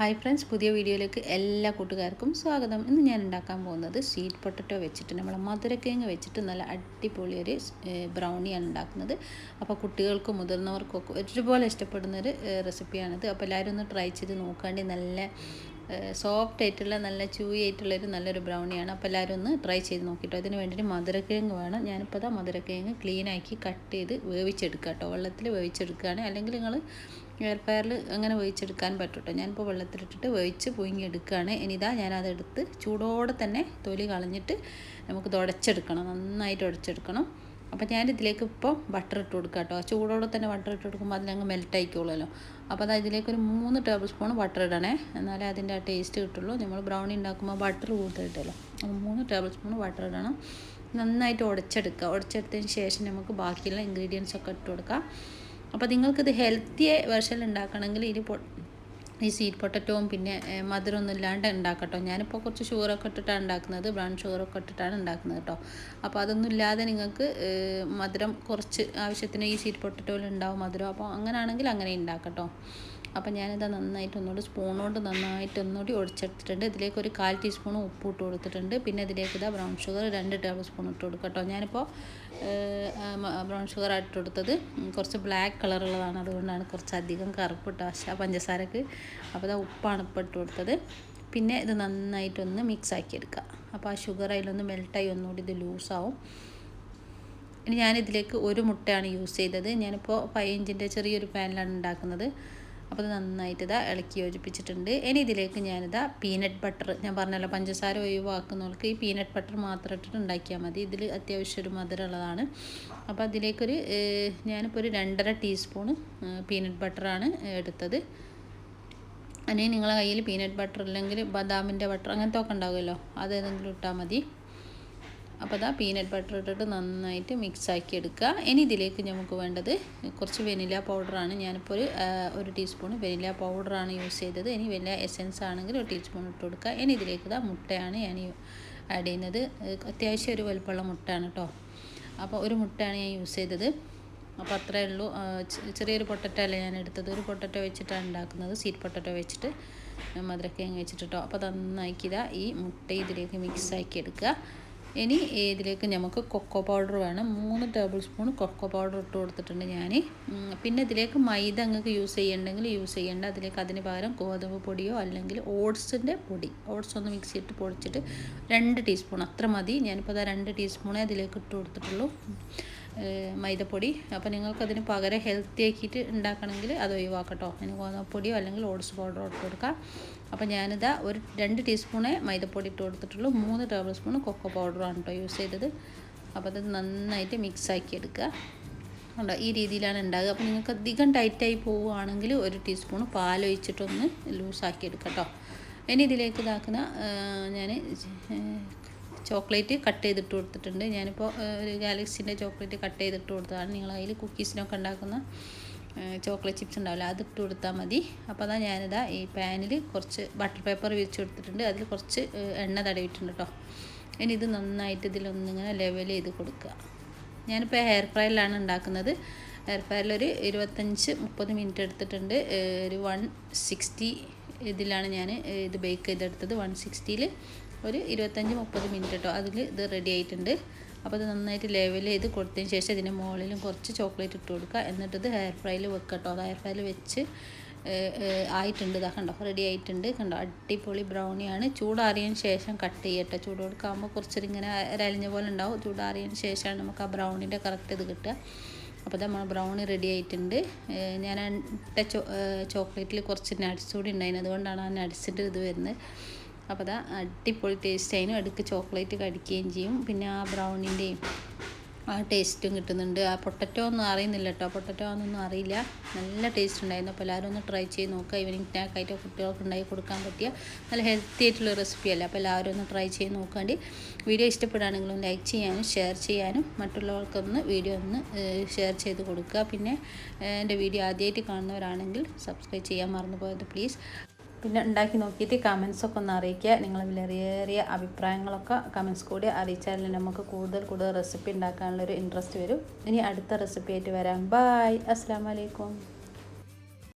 Hi friends പുതിയ വീഡിയോയിലേക്ക് എല്ലാ കൂട്ടുകാർക്കും സ്വാഗതം. ഇന്ന് ഞാൻ ഉണ്ടാക്കാൻ പോകുന്നത് സ്വീറ്റ് പൊട്ടറ്റോ വെച്ചിട്ട് നമ്മൾ മധുരക്കിഴങ്ങ് വെച്ചിട്ട് നല്ല അടിപൊളി ഒരു ബ്രൗണിയാണ് ഉണ്ടാക്കുന്നത്. അപ്പോൾ കുട്ടികൾക്കും മുതിർന്നവർക്കും ഒക്കെ ഒരുപോലെ ഇഷ്ടപ്പെടുന്നൊരു റെസിപ്പിയാണിത് അപ്പോൾ എല്ലാവരും ഒന്ന് ട്രൈ ചെയ്ത് നോക്കാണ്ടി നല്ല സോഫ്റ്റ് ആയിട്ടുള്ള നല്ല ചൂയി ആയിട്ടുള്ളൊരു നല്ലൊരു ബ്രൗണിയാണ് അപ്പോൾ എല്ലാവരും ഒന്ന് ട്രൈ ചെയ്ത് നോക്കിട്ടോ. അതിന് വേണ്ടിയിട്ട് മധുരക്കിഴങ്ങ് വേണം. ഞാനിപ്പോൾ അതാ മധുരക്കിഴങ്ങ് ക്ലീനാക്കി കട്ട് ചെയ്ത് വേവിച്ചെടുക്കുക കേട്ടോ വെള്ളത്തിൽ വേവിച്ചെടുക്കുകയാണ് അല്ലെങ്കിൽ നിങ്ങൾ എയർ അങ്ങനെ വേവിച്ചെടുക്കാൻ പറ്റും കേട്ടോ ഞാനിപ്പോൾ വെള്ളത്തിലിട്ടിട്ട് വേവിച്ച് പുഴുങ്ങിയെടുക്കുകയാണ് ഇനിതാ ഞാനതെടുത്ത് ചൂടോടെ തന്നെ തൊലി കളഞ്ഞിട്ട് നമുക്ക് തുടച്ചെടുക്കണം നന്നായിട്ട് ഉടച്ചെടുക്കണം. അപ്പോൾ ഞാനിതിലേക്ക് ഇപ്പോൾ ബട്ടർ ഇട്ട് കൊടുക്കുക കേട്ടോ ചൂടോടെ തന്നെ ബട്ടർ ഇട്ട് കൊടുക്കുമ്പോൾ അതിലങ്ങ് മെൽറ്റ് ആയിക്കോളുമല്ലോ. അപ്പോൾ അത് ഇതിലേക്ക് ഒരു മൂന്ന് ടേബിൾ സ്പൂൺ ബട്ടർ ഇടണേ. എന്നാലേ അതിന്റെ ആ ടേസ്റ്റ് കിട്ടുള്ളൂ. നമ്മൾ ബ്രൗണി ഉണ്ടാക്കുമ്പോൾ ബട്ടർ കൂടുതലിട്ടല്ലോ. മൂന്ന് ടേബിൾ സ്പൂൺ ബട്ടർ ഇടണം. നന്നായിട്ട് ഉടച്ചെടുക്കുക ഉടച്ചെടുത്തതിന് ശേഷം നമുക്ക് ബാക്കിയുള്ള ഇൻഗ്രീഡിയൻസ് ഒക്കെ ഇട്ട് കൊടുക്കാം. അപ്പോൾ നിങ്ങൾക്കിത് ഹെൽത്തി വെർഷൻ ഉണ്ടാക്കണമെങ്കിൽ ഇത് ഈ സ്വീറ്റ് പൊട്ടറ്റോവും പിന്നെ മധുരമൊന്നും ഇല്ലാണ്ട് ഉണ്ടാക്കട്ടോ. ഞാനിപ്പോൾ കുറച്ച് ഷുഗറൊക്കെ ഇട്ടിട്ടാണ് ഉണ്ടാക്കുന്നത്. ബ്രൗൺ ഷുഗറൊക്കെ ഇട്ടിട്ടാണ് ഉണ്ടാക്കുന്നത് കേട്ടോ. അപ്പോൾ അതൊന്നും ഇല്ലാതെ നിങ്ങൾക്ക് മധുരം കുറച്ച് ആവശ്യത്തിന് ഈ സ്വീറ്റ് പൊട്ടറ്റോയിൽ ഉണ്ടാവും മധുരം. അപ്പോൾ അങ്ങനെയാണെങ്കിൽ അങ്ങനെ ഉണ്ടാക്കട്ടോ. അപ്പോൾ ഞാനിത് നന്നായിട്ട് ഒന്നുകൂടി സ്പൂൺ കൊണ്ട് നന്നായിട്ട് ഒന്നുകൂടി ഒഴിച്ചെടുത്തിട്ടുണ്ട്. ഇതിലേക്ക് ഒരു കാൽ ടീസ്പൂൺ ഉപ്പ് ഇട്ട് കൊടുത്തിട്ടുണ്ട്. പിന്നെ ഇതിലേക്ക് ഇതാ ബ്രൗൺ ഷുഗർ രണ്ട് ടേബിൾ സ്പൂൺ ഇട്ട് കൊടുക്കുക കേട്ടോ. ഞാനിപ്പോൾ ബ്രൗൺ ഷുഗർ ആയിട്ട് കൊടുത്തത്. കുറച്ച് ബ്ലാക്ക് കളറുള്ളതാണ് അതുകൊണ്ടാണ് കുറച്ച് അധികം കറുപ്പ് ഇട്ട ആ പഞ്ചസാരക്ക്. അപ്പോൾ ഇതാ ഉപ്പാണ് ഇപ്പം ഇട്ട് കൊടുത്തത്. പിന്നെ ഇത് നന്നായിട്ടൊന്ന് മിക്സ് ആക്കി എടുക്കുക അപ്പോൾ ആ ഷുഗർ അതിലൊന്ന് മെൽട്ടായി ഒന്നുകൂടി ഇത് ലൂസാവും ഇനി ഞാനിതിലേക്ക് ഒരു മുട്ടയാണ് യൂസ് ചെയ്തത്. ഞാനിപ്പോൾ ഫൈവ് ഇഞ്ചിന്റെ ചെറിയൊരു പാനിലാണ് ഉണ്ടാക്കുന്നത്. അപ്പോൾ അത് നന്നായിട്ട് ഇതാ ഇളക്കി യോജിപ്പിച്ചിട്ടുണ്ട്. ഇനി ഇതിലേക്ക് ഞാനിതാ പീനട്ട് ബട്ടർ ഞാൻ പറഞ്ഞല്ലോ പഞ്ചസാര ഒഴിവാക്കുന്നവർക്ക് ഈ പീനട്ട് ബട്ടർ മാത്രം ഇട്ടിട്ട് ഉണ്ടാക്കിയാൽ മതി. ഇതിൽ അത്യാവശ്യം ഒരു മധുരമുള്ളതാണ് അപ്പോൾ അതിലേക്കൊരു ഞാനിപ്പോൾ ഒരു രണ്ടര ടീസ്പൂണ് പീനട്ട് ബട്ടറാണ് എടുത്തത്. അല്ലെങ്കിൽ നിങ്ങളെ കയ്യിൽ പീനട്ട് ബട്ടർ അല്ലെങ്കിൽ ബദാമിന്റെ ബട്ടർ അങ്ങനത്തെ ഒക്കെ ഉണ്ടാവുമല്ലോ അത് ഏതെങ്കിലും ഇട്ടാൽ മതി. അപ്പോൾ അതാ പീനട്ട് ബട്ടർ ഇട്ടിട്ട് നന്നായിട്ട് മിക്സ് ആക്കി എടുക്കുക ഇനി ഇതിലേക്ക് നമുക്ക് വേണ്ടത് കുറച്ച് വെനില പൗഡറാണ് ഞാനിപ്പോൾ ഒരു ഒരു ടീസ്പൂൺ വെനില പൗഡറാണ് യൂസ് ചെയ്തത്. ഇനി വെനില എസെൻസ് ആണെങ്കിൽ ഒരു ടീസ്പൂൺ ഇട്ട് കൊടുക്കുക. ഇനി ഇതിലേക്ക് ഇതാ മുട്ടയാണ് ഞാൻ ആഡ് ചെയ്യുന്നത്. അത്യാവശ്യം ഒരു വലുപ്പമുള്ള മുട്ടയാണ് കേട്ടോ അപ്പോൾ ഒരു മുട്ടയാണ് ഞാൻ യൂസ് ചെയ്തത്. അപ്പോൾ അത്രയേ ഉള്ളൂ. ചെറിയൊരു പൊട്ടറ്റോ അല്ല ഞാൻ എടുത്തത്. ഒരു പൊട്ടറ്റോ വെച്ചിട്ടാണ് ഉണ്ടാക്കുന്നത്. സീറ്റ് പൊട്ടറ്റോ വെച്ചിട്ട് മധുരക്കിഴങ്ങ് വെച്ചിട്ട് അപ്പോൾ നന്നാക്കിയതാ ഈ മുട്ട ഇതിലേക്ക് മിക്സ് ആക്കി എടുക്കുക ഇനി ഇതിലേക്ക് നമുക്ക് കൊക്കോ പൗഡർ വേണം. മൂന്ന് ടേബിൾ സ്പൂൺ കൊക്കോ പൗഡർ ഇട്ട് കൊടുത്തിട്ടുണ്ട് ഞാൻ പിന്നെ ഇതിലേക്ക് മൈദ അങ്ങക്ക് യൂസ് ചെയ്യണമെങ്കിൽ യൂസ് ചെയ്യേണ്ട. അതിലേക്ക് അതിന് പകരം ഗോതമ്പ് പൊടിയോ അല്ലെങ്കിൽ ഓട്സിന്റെ പൊടി. ഓട്സ് ഒന്ന് മിക്സ് ചെയ്തിട്ട് പൊടിച്ചിട്ട് രണ്ട് ടീസ്പൂൺ അത്ര മതി. ഞാനിപ്പോൾ അതാ രണ്ട് ടീസ്പൂണേ അതിലേക്ക് ഇട്ട് കൊടുത്തിട്ടുള്ളൂ. മൈദപ്പൊടി. അപ്പോൾ നിങ്ങൾക്കതിന് പകരം ഹെൽത്തി ആക്കിയിട്ട് ഉണ്ടാക്കണമെങ്കിൽ അത് ഒഴിവാക്കട്ടോ. അതിന് ഗോതമ്പൊടിയോ അല്ലെങ്കിൽ ഓട്സ് പൗഡറോ ഇട്ട് കൊടുക്കാം. അപ്പോൾ ഞാനിതാ ഒരു രണ്ട് ടീസ്പൂണേ മൈദപ്പൊടി ഇട്ട് കൊടുത്തിട്ടുള്ളൂ. മൂന്ന് ടേബിൾ സ്പൂൺ കൊക്കോ പൗഡറാണ് കേട്ടോ യൂസ് ചെയ്തത്. അപ്പോൾ അത് നന്നായിട്ട് മിക്സ് ആക്കി എടുക്കുക. ഉണ്ടോ ഈ രീതിയിലാണ് ഉണ്ടാകുക അപ്പോൾ നിങ്ങൾക്ക് അധികം ടൈറ്റായി പോവുകയാണെങ്കിൽ ഒരു ടീസ്പൂൺ പാലൊഴിച്ചിട്ടൊന്ന് ലൂസാക്കി എടുക്കാം കേട്ടോ ഇനി ഇതിലേക്ക് ഇതാക്കുന്ന ഞാൻ ചോക്ലേറ്റ് കട്ട് ചെയ്തിട്ട് കൊടുത്തിട്ടുണ്ട്. ഞാനിപ്പോൾ ഒരു ഗാലക്സിന്റെ ചോക്ലേറ്റ് കട്ട് ചെയ്തിട്ട് കൊടുത്തതാണ്. നിങ്ങൾ അതിൽ കുക്കീസിനൊക്കെ ഉണ്ടാക്കുന്ന ചോക്ലേറ്റ് ചിപ്സ് ഉണ്ടാവില്ല അത് ഇട്ട് കൊടുത്താൽ മതി. അപ്പോൾ അതാ ഞാനിതാ ഈ പാനിൽ കുറച്ച് ബട്ടർ പേപ്പർ വിരിച്ച് കൊടുത്തിട്ടുണ്ട്. അതിൽ കുറച്ച് എണ്ണ തടവിട്ടുണ്ട് കേട്ടോ ഇനി ഇത് നന്നായിട്ട് ഇതിലൊന്നിങ്ങനെ ലെവൽ ചെയ്ത് കൊടുക്കുക. ഞാനിപ്പോൾ ഹെയർ ഫ്രൈയിലാണ് ഉണ്ടാക്കുന്നത്. ഹെയർ ഒരു ഇരുപത്തഞ്ച് മുപ്പത് മിനിറ്റ് എടുത്തിട്ടുണ്ട്. ഒരു വൺ സിക്സ്റ്റി ഇതിലാണ് ഞാൻ ഇത് ബേക്ക് ചെയ്തെടുത്തത്. വൺ സിക്സ്റ്റിയിൽ ഒരു ഇരുപത്തഞ്ച് മുപ്പത് മിനിറ്റ് കേട്ടോ അതിൽ ഇത് റെഡി ആയിട്ടുണ്ട്. അപ്പോൾ ഇത് നന്നായിട്ട് ലെവൽ ചെയ്ത് കൊടുത്തതിന് ശേഷം ഇതിന്റെ മുകളിലും കുറച്ച് ചോക്ലേറ്റ് ഇട്ട് കൊടുക്കുക എന്നിട്ട് ഇത് ഹെയർ ഫ്രൈയിൽ വെക്കുക കേട്ടോ അത് ഹെയർ ഫ്രൈയിൽ വെച്ച് ആയിട്ടുണ്ട്. ഇതാ കണ്ടോ? റെഡി ആയിട്ടുണ്ട്. കണ്ടോ? അടിപൊളി ബ്രൗണിയാണ് ചൂടാറിയതിന് ശേഷം കട്ട് ചെയ്യട്ടെ. ചൂട് കൊടുക്കാകുമ്പോൾ കുറച്ചൊരു ഇങ്ങനെ അരലിഞ്ഞ പോലെ ഉണ്ടാവും. ചൂടാറിയതിന് ശേഷമാണ് നമുക്ക് ആ ബ്രൗണിന്റെ കറക്റ്റ് ഇത് കിട്ടുക. അപ്പോൾ നമ്മൾ ബ്രൗണി റെഡി ആയിട്ടുണ്ട്. ഞാൻ ചോ ചോക്ലേറ്റിൽ കുറച്ച് നട്ട്സ് കൂടി ഉണ്ടായിരുന്നു. അതുകൊണ്ടാണ് ആ നട്ട്സിന്റെ ഇത് വരുന്നത്. അപ്പോൾ അത് അടിപൊളി ടേസ്റ്റ് അടുക്ക് ചോക്ലേറ്റ് കടിക്കുകയും ചെയ്യും. പിന്നെ ആ ബ്രൗണിന്റെയും ആ ടേസ്റ്റും കിട്ടുന്നുണ്ട്. ആ പൊട്ടറ്റോ ഒന്നും അറിയുന്നില്ല കേട്ടോ. പൊട്ടറ്റോ ഒന്നും അറിയില്ല. നല്ല ടേസ്റ്റ് ഉണ്ടായിരുന്നു. അപ്പോൾ എല്ലാവരും ഒന്ന് ട്രൈ ചെയ്ത് നോക്കുക ഈവനിങ് സ്നാക്കായിട്ട് കുട്ടികൾക്ക് ഉണ്ടാക്കി കൊടുക്കാൻ പറ്റിയ നല്ല ഹെൽത്തി ആയിട്ടുള്ള റെസിപ്പി അല്ല? അപ്പോൾ എല്ലാവരും ഒന്ന് ട്രൈ ചെയ്ത് നോക്കാണ്ട്. വീഡിയോ ഇഷ്ടപ്പെടുകയാണെങ്കിലും ലൈക്ക് ചെയ്യാനും ഷെയർ ചെയ്യാനും. മറ്റുള്ളവർക്കൊന്ന് വീഡിയോ ഒന്ന് ഷെയർ ചെയ്ത് കൊടുക്കുക. പിന്നെ എന്റെ വീഡിയോ ആദ്യമായിട്ട് കാണുന്നവരാണെങ്കിൽ സബ്സ്ക്രൈബ് ചെയ്യാൻ മറന്നു പോയത് പ്ലീസ് പിന്നെ ഉണ്ടാക്കി നോക്കിയിട്ട് കമൻസൊക്കെ ഒന്ന് അറിയിക്കുക. നിങ്ങൾ വിലയേറിയ അഭിപ്രായങ്ങളൊക്കെ കമൻസ് കൂടി അറിയിച്ചാൽ നമുക്ക് കൂടുതൽ കൂടുതൽ റെസിപ്പി ഉണ്ടാക്കാനുള്ളൊരു ഇൻട്രസ്റ്റ് വരും. ഇനി അടുത്ത റെസിപ്പി ആയിട്ട് വരാം. ബായ് അസ്സാം വലൈക്കും